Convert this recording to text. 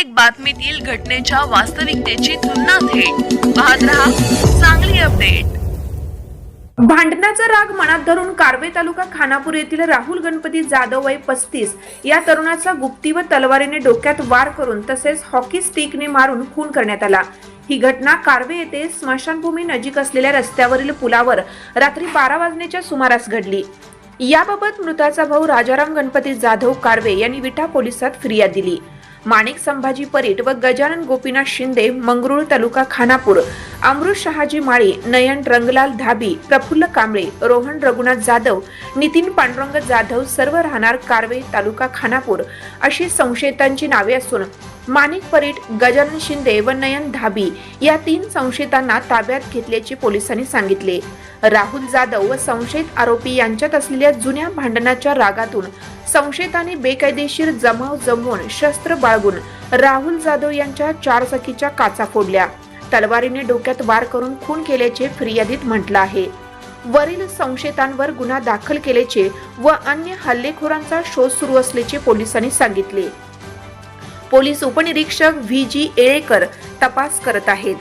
प्रत्येक बातमीतील घटनेच्या वास्तविकतेची तुलना थेट. पाहत रहा चांगली अपडेट. भांडणाचा राग मनात धरून कारवे तालुका खानापूर येथील राहुल गणपती जाधव वय पस्तीस या तरुणाचा गुप्ती व तलवारीने डोक्यात वार करून तसेच हॉकी स्टिकने मारून खून करण्यात आला. ही घटना कारवे येथे स्मशानभूमी नजीक असलेल्या रस्त्यावरील पुलावर रात्री बारा वाजण्याच्या सुमारास घडली. याबाबत मृताचा भाऊ राजाराम गणपती जाधव कारवे यांनी विटा पोलिसात फिर्याद दिली. माणिक संभाजी परीट व गजानन गोपीनाथ शिंदे मंगरुळ तालुका खानापूर अमृत शहाजी माळी नयन रंगलाल धाबी प्रफुल्ल कांबळे रोहन रघुनाथ जाधव नितीन पांडुरंग जाधव सर्व राहणार कारवे तालुका खानापूर अशी संशयितांची नावे असून माणिक परीट गजानन शिंदे व नयन धाबी या तीन संशयितांना ताब्यात घेतल्याचे पोलिसांनी सांगितले. राहुल जाधव व संशयित आरोपी यांच्यात असलेल्या जुन्या भांडणाच्या रागातून संशयितांनी बेकायदेशीर जमाव जमवून शस्त्र बाळगून राहुल जाधव यांच्या चारचाकीच्या काचा फोडल्या. तलवारीने डोक्यात वार करून खून केल्याचे फिर्यादीत म्हटलं आहे. वरील संशयितांवर गुन्हा दाखल केल्याचे व अन्य हल्लेखोरांचा शोध सुरू असल्याचे पोलिसांनी सांगितले. पोलीस उपनिरीक्षक व्ही जी येळेकर तपास करत आहेत.